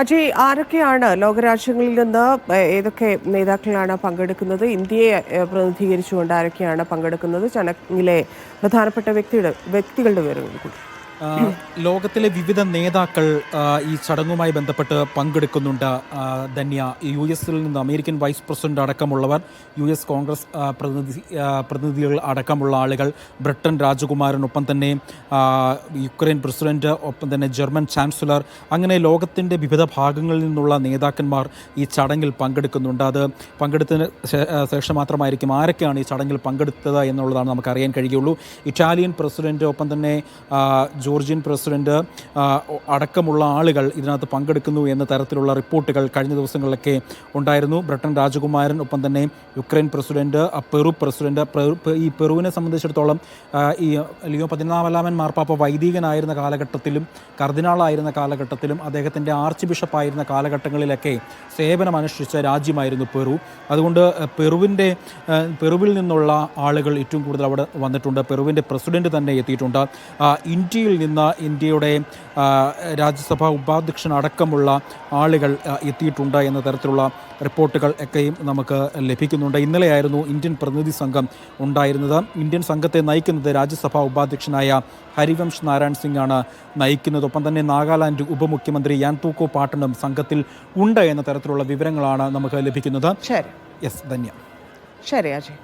അജയ് ആരൊക്കെയാണ് ലോകരാജ്യങ്ങളിൽ നിന്ന് ഏതൊക്കെ നേതാക്കളാണ് പങ്കെടുക്കുന്നത്? ഇന്ത്യയെ പ്രതിനിധീകരിച്ചുകൊണ്ട് ആരൊക്കെയാണ് പങ്കെടുക്കുന്നത്? ചടങ്ങിലെ പ്രധാനപ്പെട്ട വ്യക്തിയുടെ വ്യക്തികളുടെ വിവരങ്ങൾ കൂടി. ലോകത്തിലെ വിവിധ നേതാക്കൾ ഈ ചടങ്ങുമായി ബന്ധപ്പെട്ട് പങ്കെടുക്കുന്നുണ്ട്. ധന്യ യു എസിൽ നിന്ന് അമേരിക്കൻ വൈസ് പ്രസിഡന്റ് അടക്കമുള്ളവർ യു എസ് കോൺഗ്രസ് പ്രതിനിധി പ്രതിനിധികൾ അടക്കമുള്ള ആളുകൾ ബ്രിട്ടൻ രാജകുമാരൻ ഒപ്പം തന്നെ യുക്രൈൻ പ്രസിഡന്റ് ഒപ്പം തന്നെ ജർമ്മൻ ചാൻസലർ അങ്ങനെ ലോകത്തിന്റെ വിവിധ ഭാഗങ്ങളിൽ നിന്നുള്ള നേതാക്കന്മാർ ഈ ചടങ്ങിൽ പങ്കെടുക്കുന്നുണ്ട്. അത് പങ്കെടുത്തതിന് ശേഷം മാത്രമായിരിക്കും ആരൊക്കെയാണ് ഈ ചടങ്ങിൽ പങ്കെടുത്തത് എന്നുള്ളതാണ് നമുക്ക് അറിയാൻ കഴിയുള്ളൂ. ഇറ്റാലിയൻ പ്രസിഡന്റ് ഒപ്പം തന്നെ ആ, ജോർജിയൻ പ്രസിഡന്റ് അടക്കമുള്ള ആളുകൾ ഇതിനകത്ത് പങ്കെടുക്കുന്നു എന്ന തരത്തിലുള്ള റിപ്പോർട്ടുകൾ കഴിഞ്ഞ ദിവസങ്ങളിലൊക്കെ ഉണ്ടായിരുന്നു. ബ്രിട്ടൻ രാജകുമാരൻ ഒപ്പം തന്നെ യുക്രൈൻ പ്രസിഡന്റ് പെറു പ്രസിഡന്റ് ഈ പെറുവിനെ സംബന്ധിച്ചിടത്തോളം ഈ ലിയോ പതിനാലാമൻ മാർപ്പാപ്പ വൈദികനായിരുന്ന കാലഘട്ടത്തിലും കർദിനാളായിരുന്ന കാലഘട്ടത്തിലും അദ്ദേഹത്തിന്റെ ആർച്ച് ബിഷപ്പായിരുന്ന കാലഘട്ടങ്ങളിലൊക്കെ സേവനമനുഷ്ഠിച്ച രാജ്യമായിരുന്നു പെറു. അതുകൊണ്ട് പെറുവിന്റെ പെറുവിൽ നിന്നുള്ള ആളുകൾ ഏറ്റവും കൂടുതൽ അവിടെ വന്നിട്ടുണ്ട്. പെറുവിന്റെ പ്രസിഡന്റ് തന്നെ എത്തിയിട്ടുണ്ട്. ഇന്ത്യയിൽ നിന്ന് ഇന്ത്യയുടെ രാജ്യസഭാ ഉപാധ്യക്ഷൻ അടക്കമുള്ള ആളുകൾ എത്തിയിട്ടുണ്ട് എന്ന തരത്തിലുള്ള റിപ്പോർട്ടുകൾ ഒക്കെയും നമുക്ക് ലഭിക്കുന്നുണ്ട്. ഇന്നലെയായിരുന്നു ഇന്ത്യൻ പ്രതിനിധി സംഘം ഉണ്ടായിരുന്നത്. ഇന്ത്യൻ സംഘത്തെ നയിക്കുന്നത് രാജ്യസഭാ ഉപാധ്യക്ഷനായ ഹരിവംശ് നാരായൺ സിംഗ് ആണ് നയിക്കുന്നത്. ഒപ്പം തന്നെ നാഗാലാൻഡ് ഉപമുഖ്യമന്ത്രി യാൻ തൂക്കോ പാട്ടണും സംഘത്തിൽ ഉണ്ട് എന്ന തരത്തിലുള്ള വിവരങ്ങളാണ് നമുക്ക് ലഭിക്കുന്നത്. ശരി. യെസ് ധന്യ. ശരി അജയ്.